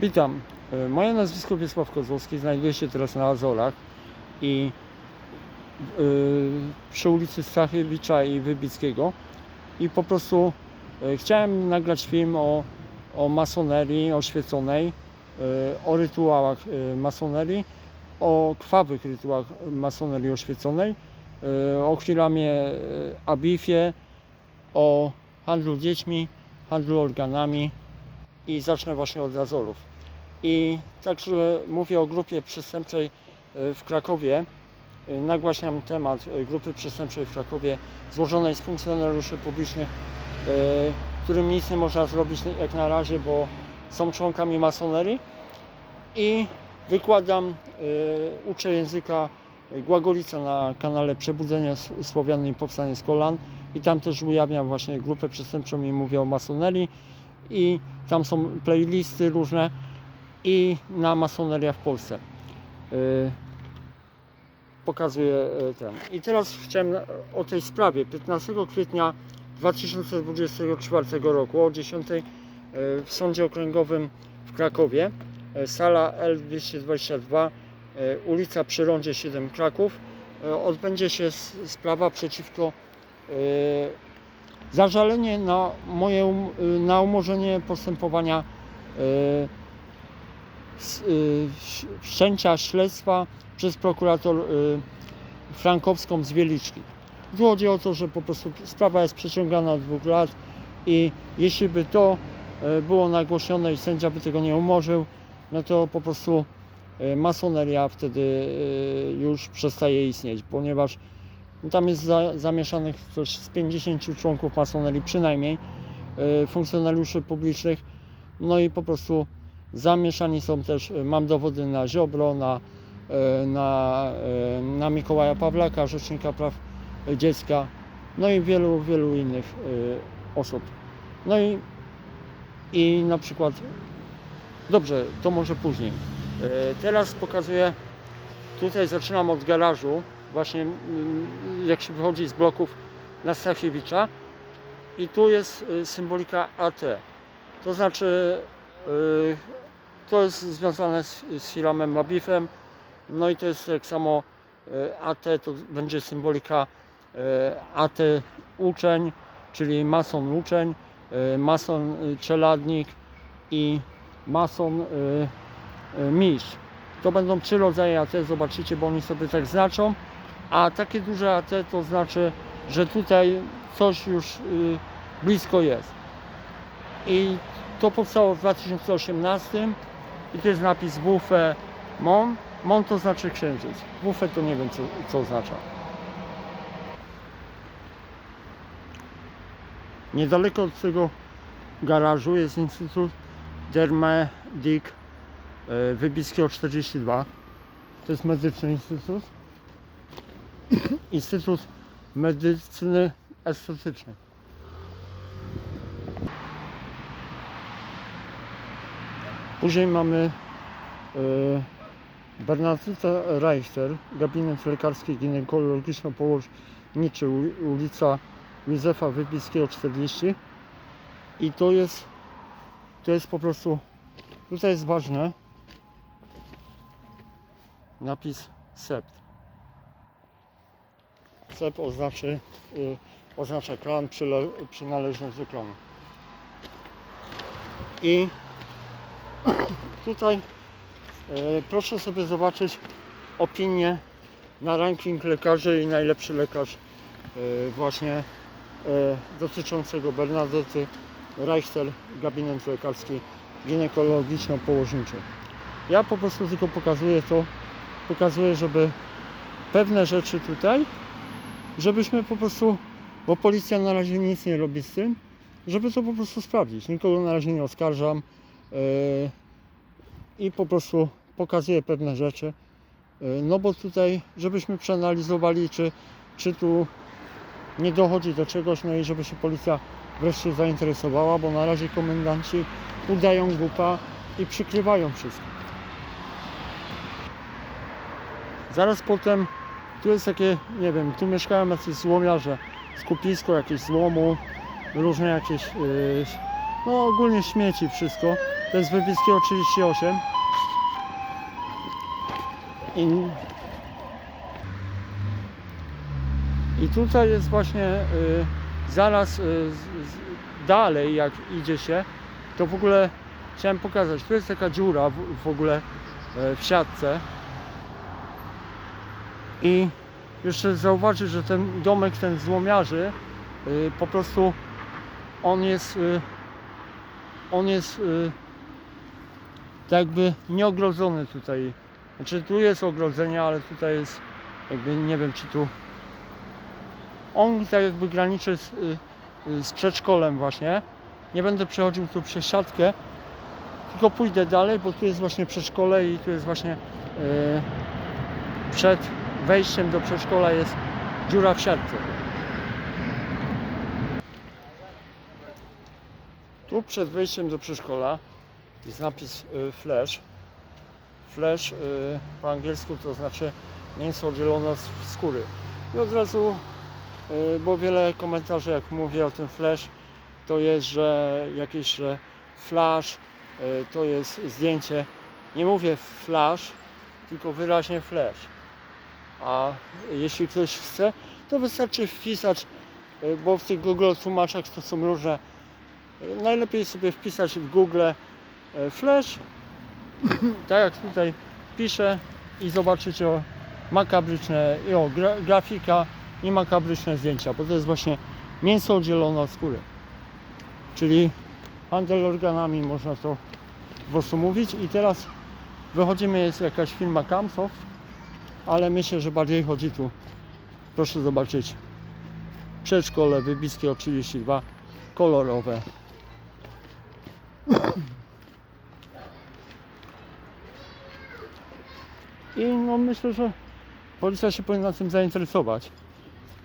Witam. E, Moje nazwisko Wiesław Kozłowski. Znajduję się teraz na Azorach i e, przy ulicy Stachiewicza i Wybickiego i po prostu e, chciałem nagrać film o, o masonerii oświeconej, o rytuałach masonerii, o krwawych rytuałach masonerii oświeconej, o Hiramie e, Abifie, o handlu dziećmi, handlu organami i zacznę właśnie od Azorów. I także mówię o grupie przestępczej e, w Krakowie. E, Nagłaśniam temat e, grupy przestępczej w Krakowie złożonej z funkcjonariuszy publicznych, którym nic nie można zrobić jak na razie, bo są członkami masonerii. I wykładam, uczę języka Głagolica na kanale Przebudzenie S- Słowian i Powstanie z Kolan. I tam też ujawniam właśnie grupę przestępczą i mówię o masonerii. I tam są playlisty różne i na masoneria w Polsce. Y, Pokazuję y, ten. I teraz chciałem o tej sprawie. 15 kwietnia 2024 roku o 10 y, w Sądzie Okręgowym w Krakowie, sala L222, y, ulica przy Rondzie 7 Kraków, odbędzie się sprawa przeciwko zażalenie na moje um, na umorzenie postępowania y, ś- wszczęcia śledztwa przez prokurator y, Frankowską z Wieliczki. Tu chodzi o to, że po prostu sprawa jest przeciągana od dwóch lat i jeśli by to było nagłośnione i sędzia by tego nie umorzył, no to po prostu masoneria wtedy już przestaje istnieć, ponieważ tam jest za, zamieszanych coś z 50 członków masonerii przynajmniej, y, funkcjonariuszy publicznych, no i po prostu zamieszani są też, y, mam dowody na Ziobro, na, y, na, y, na Mikołaja Pawlaka, Rzecznika Praw Dziecka, no i wielu, wielu innych y, osób. No i, i na przykład, dobrze, to może później. Y, Teraz pokazuję, tutaj zaczynam od garażu, właśnie mm, jak się wychodzi z bloków na Stachiewicza i tu jest y, symbolika AT. To znaczy y, to jest związane z, z Hiramem Mabifem. No i to jest tak samo y, AT, to będzie symbolika AT uczeń, czyli mason uczeń, mason czeladnik i mason mistrz. To będą trzy rodzaje AT, zobaczycie, bo oni sobie tak znaczą. A takie duże AT to znaczy, że tutaj coś już y, blisko jest. I to powstało w 2018 i to jest napis WFE MON. MON to znaczy księżyc. WFE to nie wiem co, co oznacza. Niedaleko od tego garażu jest Instytut Dermadik e, Wybickiego 42. To jest medyczny instytut. Instytut Medycyny Estetycznej. Później mamy e, Bernadetta Reichter, gabinet lekarski ginekologiczno-położniczy, ul- ulica Józefa Wybickiego 40. I to jest, to jest po prostu, tutaj jest ważne, napis SEPT. SEP oznaczy, y, oznacza klan, przynależność do klanu. I tutaj e, proszę sobie zobaczyć opinię na ranking lekarzy i najlepszy lekarz e, właśnie e, dotyczącego Bernadety Reichel, gabinet lekarski ginekologiczno-położniczy. Ja po prostu tylko pokazuję to, pokazuję, żeby pewne rzeczy tutaj, żebyśmy po prostu, bo policja na razie nic nie robi z tym, żeby to po prostu sprawdzić. Nikogo na razie nie oskarżam yy, i po prostu pokazuję pewne rzeczy. Yy, no bo tutaj, żebyśmy przeanalizowali, czy, czy tu nie dochodzi do czegoś, no i żeby się policja wreszcie zainteresowała, bo na razie komendanci udają głupa i przykrywają wszystko. Zaraz potem tu jest takie, nie wiem, tu mieszkają jacyś złomiarze, skupisko jakieś złomu, różne jakieś, yy, no ogólnie śmieci, wszystko. To jest Wybickiego 38. I, I tutaj jest właśnie y, zaraz y, z, dalej, jak idzie się, to w ogóle chciałem pokazać. Tu jest taka dziura w, w ogóle y, w siatce. I jeszcze zauważyć, że ten domek, ten złomiarzy, y, po prostu on jest, y, on jest tak jakby nieogrodzony tutaj. Znaczy tu jest ogrodzenie, ale tutaj jest jakby nie wiem czy tu on tak jakby graniczy z, z przedszkolem właśnie. Nie będę przechodził tu przez siatkę, tylko pójdę dalej, bo tu jest właśnie przedszkole i tu jest właśnie y, przed wejściem do przedszkola jest dziura w siatce. Tu przed wejściem do przedszkola jest napis y, flash. Flash y, po angielsku to znaczy mięso oddzielone z skóry. I od razu, y, bo wiele komentarzy jak mówię o tym flash, to jest, że jakieś, że flash to jest zdjęcie. Nie mówię flash, tylko wyraźnie flash. A jeśli ktoś chce, to wystarczy wpisać, y, bo w tych Google tłumaczach to są różne. y, Najlepiej sobie wpisać w Google y, flash, tak jak tutaj piszę i zobaczycie o makabryczne, i o gra, grafika i makabryczne zdjęcia, bo to jest właśnie mięso oddzielone od skóry. Czyli handel organami, można to po prostu mówić. I teraz wychodzimy, jest jakaś firma Camsoft, ale myślę, że bardziej chodzi tu, proszę zobaczyć, przedszkole Wybickie 32, kolorowe. I no myślę, że policja się powinna tym zainteresować.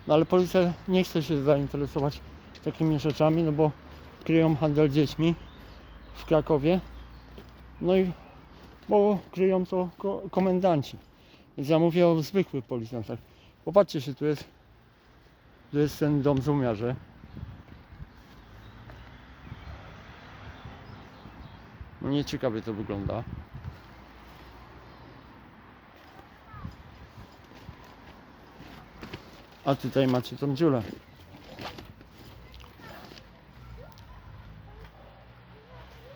No ale policja nie chce się zainteresować takimi rzeczami, no bo kryją handel dziećmi w Krakowie. No i bo kryją to ko- komendanci. Mówię o zwykłych policjantach. Popatrzcie się, tu jest, tu jest ten dom zumiarze. No nieciekawie to wygląda. A tutaj macie tą dziurę.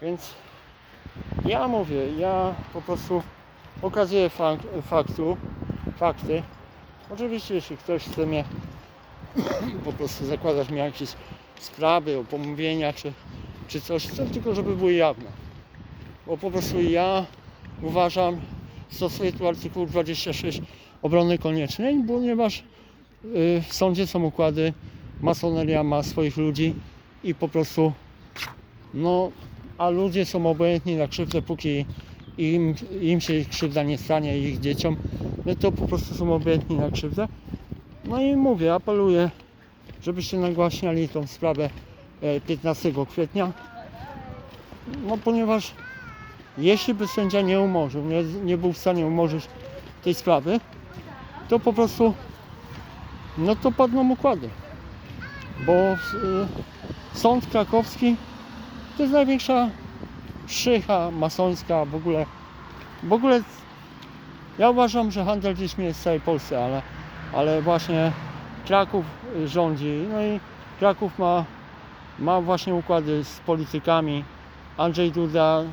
Więc ja mówię, ja po prostu pokazuję fak, faktu, fakty. Oczywiście, jeśli ktoś chce mnie po prostu zakładać mi jakieś sprawy o pomówienia czy, czy coś, to tylko żeby były jawne. Bo po prostu ja uważam, stosuję tu artykuł 26 obrony koniecznej, ponieważ y, w sądzie są układy, masoneria ma swoich ludzi i po prostu no, a ludzie są obojętni na krzywdę, póki im, im się krzywda nie stanie ich dzieciom, no to po prostu są obojętni na krzywdę. No i mówię, apeluję, żebyście nagłaśniali tą sprawę e, 15 kwietnia, no ponieważ jeśli by sędzia nie umorzył, nie, nie był w stanie umorzyć tej sprawy, to po prostu no to padną układy. Bo y, sąd krakowski to jest największa szycha masońska w ogóle. W ogóle ja uważam, że handel dziećmi jest w całej Polsce, ale, ale właśnie Kraków rządzi. No i Kraków ma, ma właśnie układy z politykami. Andrzej Duda,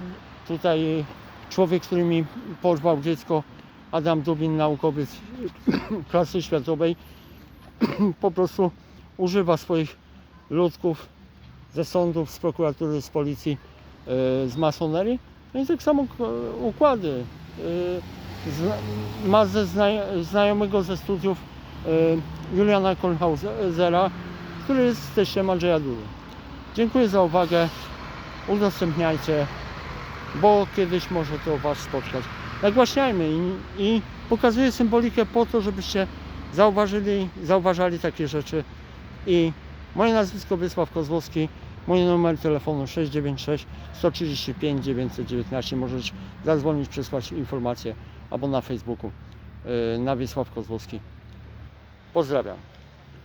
tutaj człowiek, który mi porwał dziecko, Adam Dubin, naukowiec klasy światowej, po prostu używa swoich ludków ze sądów, z prokuratury, z policji, z masonerii. No i tak samo układy. Zna, ma ze zna, znajomego ze studiów e, Juliana Kornhausera, który jest teściem Andrzeja Dudy. Dziękuję za uwagę. Udostępniajcie, bo kiedyś może to Was spotkać. Nagłaśniajmy i, i pokazuję symbolikę po to, żebyście zauważyli, zauważali takie rzeczy i Moje nazwisko Wiesław Kozłowski, mój numer telefonu 696 135 919. Możesz zadzwonić, przesłać informację albo na Facebooku yy, na Wiesław Kozłowski. Pozdrawiam.